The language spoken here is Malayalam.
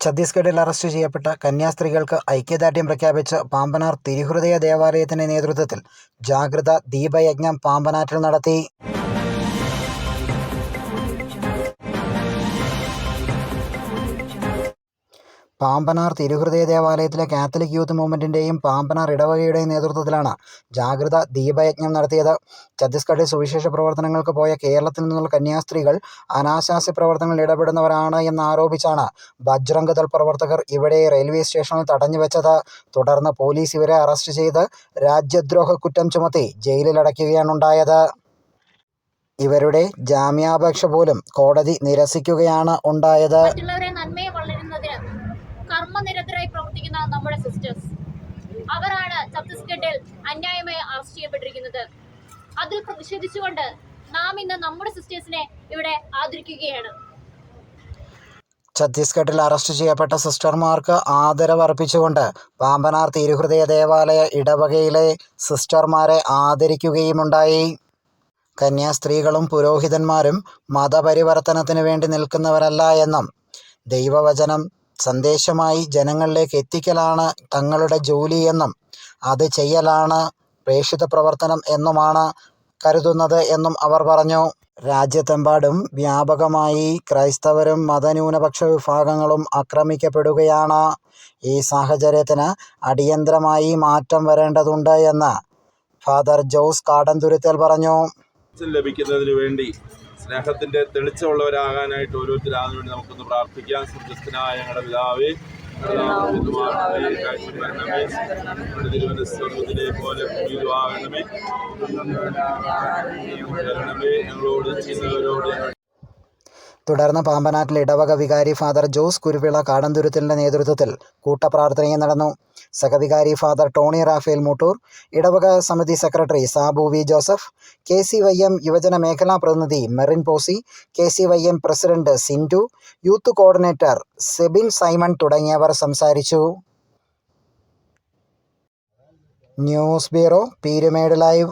ഛത്തീസ്ഗഡിൽ അറസ്റ്റ് ചെയ്യപ്പെട്ട കന്യാസ്ത്രീകൾക്ക് ഐക്യദാർഢ്യം പ്രഖ്യാപിച്ച് പാമ്പനാർ തിരുഹൃദയ ദേവാലയത്തിന്റെ നേതൃത്വത്തിൽ ജാഗ്രത ദീപയജ്ഞം പാമ്പനാറ്റിൽ നടത്തി. പാമ്പനാർ തിരുഹൃദയ ദേവാലയത്തിലെ കാത്തലിക് യൂത്ത് മൂവ്മെന്റിന്റെയും പാമ്പനാർ ഇടവകയുടെയും നേതൃത്വത്തിലാണ് ജാഗ്രത ദീപയജ്ഞം നടത്തിയത്. ഛത്തീസ്ഗഡിൽ സുവിശേഷ പ്രവർത്തനങ്ങൾക്ക് പോയ കേരളത്തിൽ നിന്നുള്ള കന്യാസ്ത്രീകൾ അനാശാസ്യ പ്രവർത്തനങ്ങളിൽ ഇടപെടുന്നവരാണ് എന്നാരോപിച്ചാണ് ബജ്രംഗ് ദൾ പ്രവർത്തകർ ഇവരെ റെയിൽവേ സ്റ്റേഷനിൽ തടഞ്ഞു തടഞ്ഞുവെച്ചത് തുടർന്ന് പോലീസ് ഇവരെ അറസ്റ്റ് ചെയ്ത് രാജ്യദ്രോഹ കുറ്റം ചുമത്തി ജയിലിലടയ്ക്കുകയാണുണ്ടായത് ഇവരുടെ ജാമ്യാപേക്ഷ പോലും കോടതി നിരസിക്കുകയാണ് ഉണ്ടായത്. നമ്മുടെ സിസ്റ്റേഴ്സ് അവരാണ് ഛത്തീസ്ഗഡിൽ അന്യായമായി അറസ്റ്റ് ചെയ്യപ്പെട്ടിരിക്കുന്നത്. അതിൽ പ്രതിഷേധിച്ചുകൊണ്ട് നാം ഇന്ന് നമ്മുടെ സിസ്റ്റേഴ്സിനെ ഇവിടെ ആദരിക്കുകയാണ്. ഛത്തീസ്ഗഡിൽ അറസ്റ്റ് ചെയ്യപ്പെട്ട സിസ്റ്റർമാർക്ക് ആദരവർപ്പിച്ചുകൊണ്ട് പാമ്പനാർ തിരുഹൃദയ ദേവാലയ ഇടവകയിലെ സിസ്റ്റർമാരെ ആദരിക്കുകയുമുണ്ടായി. കന്യാസ്ത്രീകളും പുരോഹിതന്മാരും മതപരിവർത്തനത്തിന് വേണ്ടി നിൽക്കുന്നവരല്ല എന്നും ദൈവവചനം സന്ദേശമായി ജനങ്ങളിലേക്ക് എത്തിക്കലാണ് തങ്ങളുടെ ജോലിയെന്നും അത് ചെയ്യലാണ് പ്രേക്ഷിത പ്രവർത്തനം എന്നുമാണ് കരുതുന്നത് എന്നും അവർ പറഞ്ഞു. രാജ്യത്തെമ്പാടും വ്യാപകമായി ക്രൈസ്തവരും മതന്യൂനപക്ഷ വിഭാഗങ്ങളും ആക്രമിക്കപ്പെടുകയാണ്. ഈ സാഹചര്യത്തിന് അടിയന്തരമായി മാറ്റം വരേണ്ടതുണ്ട് എന്ന് ഫാദർ ജോസ് കാടന്തുരുത്തൽ പറഞ്ഞു. ലഭിക്കുന്നതിന് വേണ്ടി സ്നേഹത്തിന്റെ തെളിച്ചമുള്ളവരാകാനായിട്ട് ഓരോരുത്തരാകുന്ന വേണ്ടി നമുക്കൊന്ന് പ്രാർത്ഥിക്കാം. സുഖസ്ഥനായ ഞങ്ങളുടെ പിതാവേ കർത്താവേ, കാഴ്ച വരണമേ നമ്മുടെ തിരുവനന്തപുരം സ്വർഗത്തിലെ പോലെ ഞങ്ങളോട് ചെയ്യുന്നവരോട് തുടർന്ന് പാമ്പനാട്ടിൽ ഇടവക വികാരി ഫാദർ ജോസ് കുരുവിള കാടന്തുരുത്തലിന്റെ നേതൃത്വത്തിൽ കൂട്ടപ്രാർത്ഥനയും നടന്നു. സഹവികാരി ഫാദർ ടോണി റാഫേൽ മൂട്ടൂർ ഇടവക സമിതി secretary Sabu V Joseph K C Y M യുവജന മേഖലാ പ്രതിനിധി Merin Posy K C Y M president Sindhu youth coordinator Sebin Simon തുടങ്ങിയവർ സംസാരിച്ചു. News bureau Peermade live.